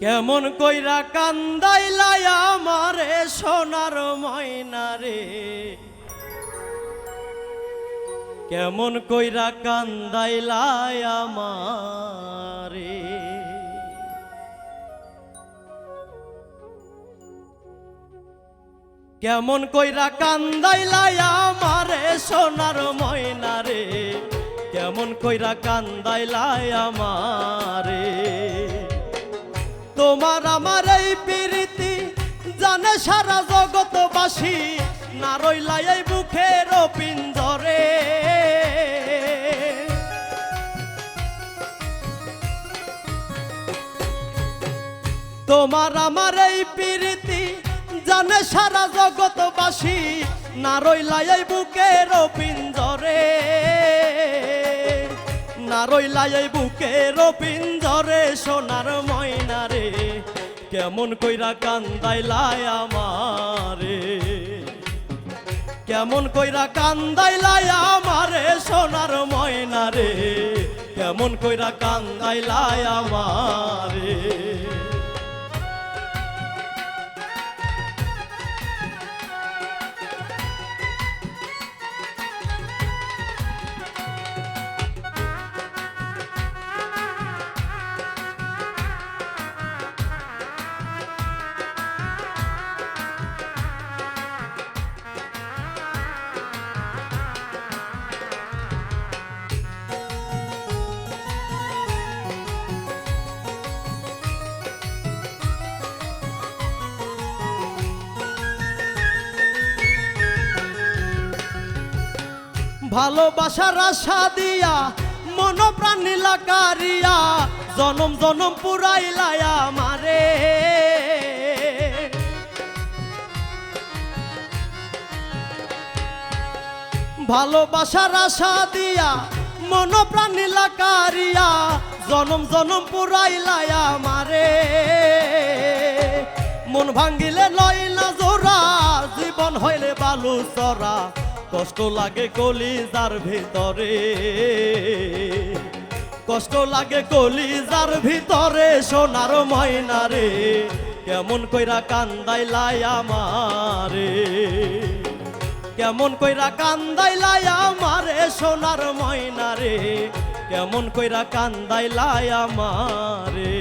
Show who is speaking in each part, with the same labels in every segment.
Speaker 1: কেমন কইরা কান্দাইলাই আমারে সোনার ময়না রে। কেমন কইরা কান্দাইলাই আমারে। কেমন কইরা কান্দাইলাই আমারে সোনার ময়না রে। কেমন কইরা কান্দাইলাই আমারে। তোমার আমার এই প্রীতি, জানে সারা জগতবাসী না রইলাই এই বুকের পিঞ্জরে। তোমার আমার এই প্রীতি, জানে সারা জগতবাসী না রইলাই এই বুকের পিঞ্জরে। না রইলাই এই পিঞ্জরে, সোনার ময়না রে কেমন কইরা কান্দাই কান্দাইলাই আমারে। কেমন কইরা কান্দাই কান্দাইলাই আমারে, সোনার ময়না রে কেমন কইরা কান্দাই কান্দাইলাই আমারে। ভালোবাসার আশা দিয়া মন প্রাণ নীলাকারিয়া জনম জনম পুরাইলায়া মারে ভালোবাসার আশা দিয়া মন প্রাণ নীলাকারিয়া জনম জনম পুরাইলায়া মারে মন ভাঙ্গিলে লয় না জোড়া, জীবন হইলে বালু চরা কষ্ট লাগে কলিজার ভিতরে। কষ্ট লাগে কলিজার ভিতরে সোনার ময়না কেমন কইরা কান্দাইলাই আমারে। কেমন কইরা কান্দাইলাই আমারে সোনার ময়না কেমন কইরা কান্দাইলাই আমারে।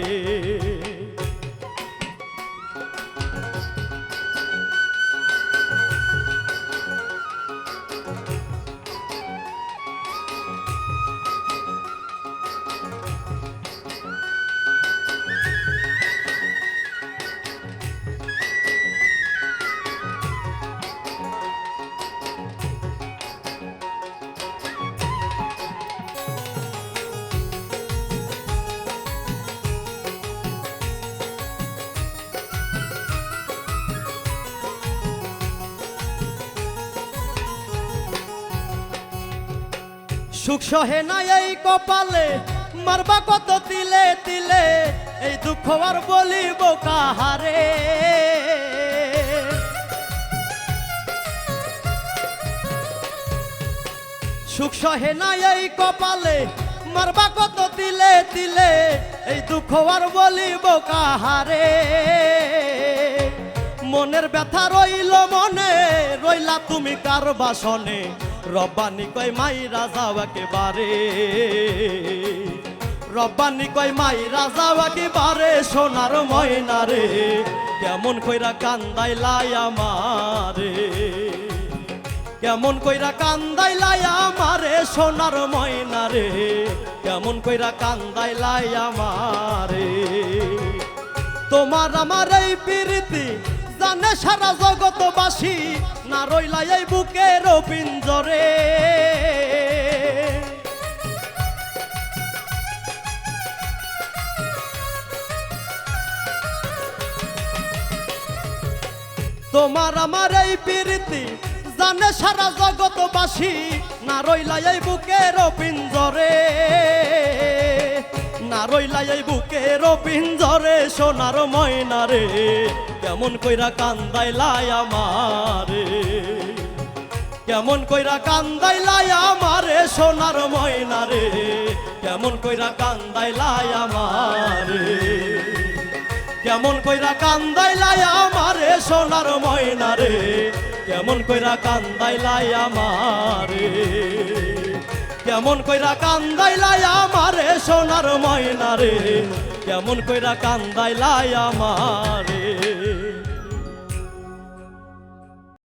Speaker 1: সুখ সহে না এই কপালে, মারবা কত তিলে তিলে, এই দুঃখ আর বলিব কাহারে? সুখ সহে না এই কপালে, মারবা কত তিলে তিলে, এই দুঃখ আর বলিব কাহারে? মনের ব্যথা রইলা তুমি কার বাসনে? রব্বানি কয় মাই রাজা একেবারে। রব্বানি কয় মাই রাজা একেবারে, সোনার ময়না রে কেমন কইরা কান্দাই লাই আমারে? কেমন কইরা কান্দাই লাই আমারে, সোনার ময়না রে কেমন কইরা কান্দাই লাই আমারে। তোমার আমার এই প্রীতি জানে সারা জগতবাসী। না রইলা এই বুকের পিঞ্জরে। তোমার আমার এই প্রীতি জানে সারা জগতবাসী, না রইলা এই বুকের পিঞ্জরে। না রইলা এই বুকের পিঞ্জরে সোনার ময়না রে, কেমন কইরা কান্দাইলাই আমারে কেমন কইরা কান্দাইলাই আমারে সোনার ময়না রে? কেমন কইরা কান্দাই কান্দাইলাই আমারে? কেমন কইরা কান্দাইলাই আমারে সোনার ময়না রে? কেমন কইরা কান্দাই কান্দাইলাই আমারে? কেমন কইরা কান্দাই কান্দাইলাই আমারে সোনার ময়না রে? কেমন কইরা কান্দাই কান্দাইলাই আমারে?